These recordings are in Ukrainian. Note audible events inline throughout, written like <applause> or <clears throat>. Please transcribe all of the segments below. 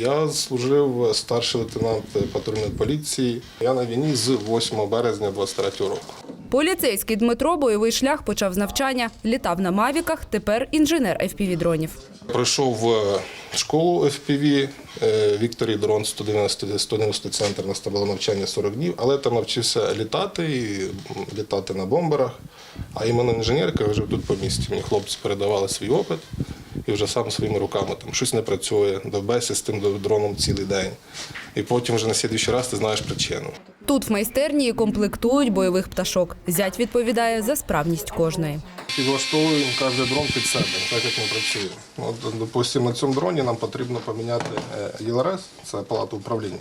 Я служив старший лейтенант патрульної поліції. Я на війні з 8 березня 23 року. Поліцейський Дмитро бойовий шлях почав з навчання. Літав на мавіках, тепер інженер FPV-дронів. Пройшов е, школу FPV, е, Вікторій Дрон 190, 190 центр, нас там було навчання 40 днів, але там навчився літати і літати на бомберах. А іменно інженерка вже тут по місті. Мені хлопці передавали свій опит і вже сам своїми руками там щось не працює, довбешся з тим дроном цілий день. І потім вже на слідуючий раз ти знаєш причину. Тут в майстерні і комплектують бойових пташок. Зять відповідає за справність кожної. Підлаштовуємо кожен дрон під себе, так як ми працюємо. От, допустимо, на цьому дроні нам потрібно поміняти е, ЄЛРС, це палату управління.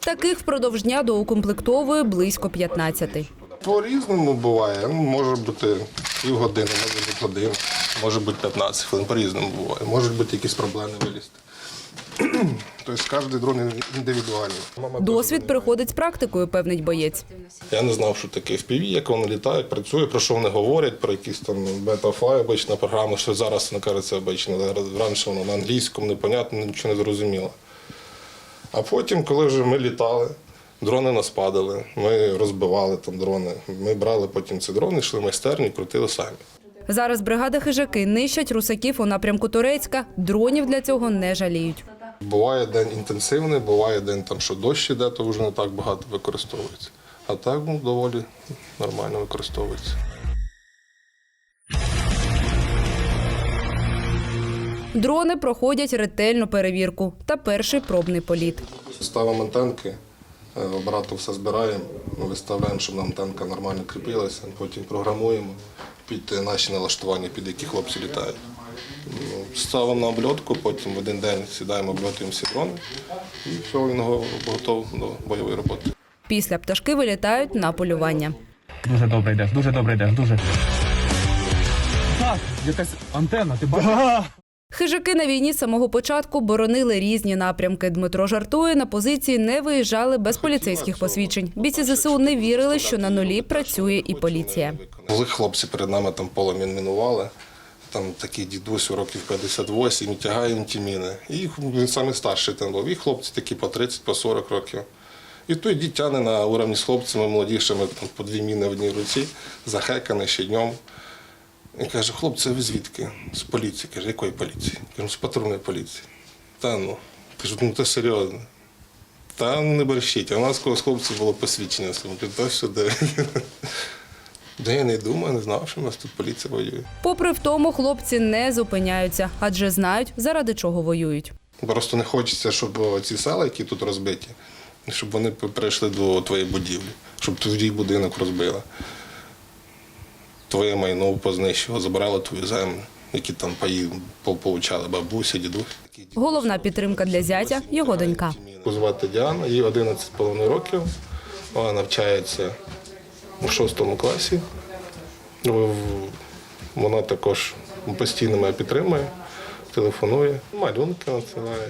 Таких впродовж дня доукомплектовує близько 15. По-різному буває. Ну, може бути півгодини, може бути годин, може бути 15 хвилин, по-різному буває. Можуть бути якісь проблеми вилізти. <clears throat> Тобто кожен дрон індивідуальний. Досвід приходить з практикою, певнить боєць. Я не знав, що таке FPV, як воно літає, працює, про що вони говорять, про якісь там бета-флай, обична програма, що зараз вона кажеться обично, раніше воно на англійському, непонятно, нічого не зрозуміло. А потім, коли вже ми літали, дрони нас падали, ми розбивали там дрони. Ми брали потім ці дрони, йшли в майстерню крутили самі. Зараз бригада хижаки нищать русаків у напрямку Турецька. Дронів для цього не жаліють. Буває день інтенсивний, буває день, там, що дощ іде, то вже не так багато використовується. А так ну, доволі нормально використовується. Дрони проходять ретельну перевірку та перший пробний політ. Ставимо антенки, е, обратно все збираємо, виставляємо, щоб нам антенка нормально кріпилася, потім програмуємо під наші налаштування, під які хлопці літають. Ну, Ставимо на обльотку, потім в один день сідаємо, обльотуємо всі дрони і все, він го- готов до бойової роботи. Після пташки вилітають на полювання. Дуже добре йдеш, дуже добре йдеш, дуже. Так, якась антенна, ти бачиш? Хижаки на війні з самого початку боронили різні напрямки. Дмитро жартує, на позиції не виїжджали без поліцейських посвідчень. Бійці ЗСУ не вірили, що на нулі працює і поліція. Коли хлопці перед нами там поле мінували, там такий дідусь у років 58, і тягає ті міни. І їх- він самий старший там був. І хлопці такі по 30, по 40 років. І той дід на уровні з хлопцями молодішими, там, по дві міни в одній руці, захеканий ще днем. Він каже, хлопці, ви звідки? З поліції. Каже, якої поліції? Кажу, з патрульної поліції. Та ну. Кажу, ну це серйозно. Та ну, не борщіть. А у нас когось хлопців було посвідчення. Кажу, то що де? Да я не думаю, не знав, що у нас тут поліція воює. Попри втому, хлопці не зупиняються, адже знають, заради чого воюють. Просто не хочеться, щоб ці села, які тут розбиті, щоб вони прийшли до твоєї будівлі, щоб твій будинок розбили. Твоє майно познищило, забрало твою землю, які там паї получали бабуся, дідусь. Головна підтримка для зятя його донька. Звати Діана, їй 11,5 років. Вона навчається у 6 класі. Вона також постійно мене підтримує, телефонує, малюнки надсилає,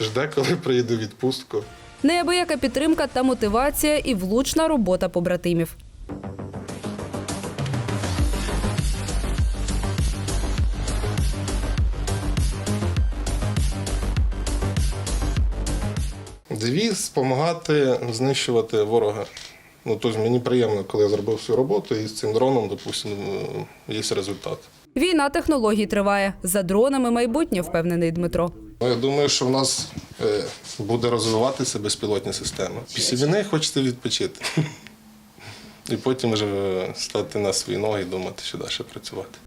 жде, коли приїде відпустку. Неабияка підтримка та мотивація і влучна робота побратимів. Девіз допомагати знищувати ворога. Ну, тобто мені приємно, коли я зробив свою роботу, і з цим дроном, допустимо, є результат. Війна технологій триває. За дронами майбутнє, впевнений Дмитро. Ну, я думаю, що в нас е, буде розвиватися безпілотні системи. Після війни хочеться відпочити. <laughs> І потім вже стати на свої ноги і думати, що далі працювати.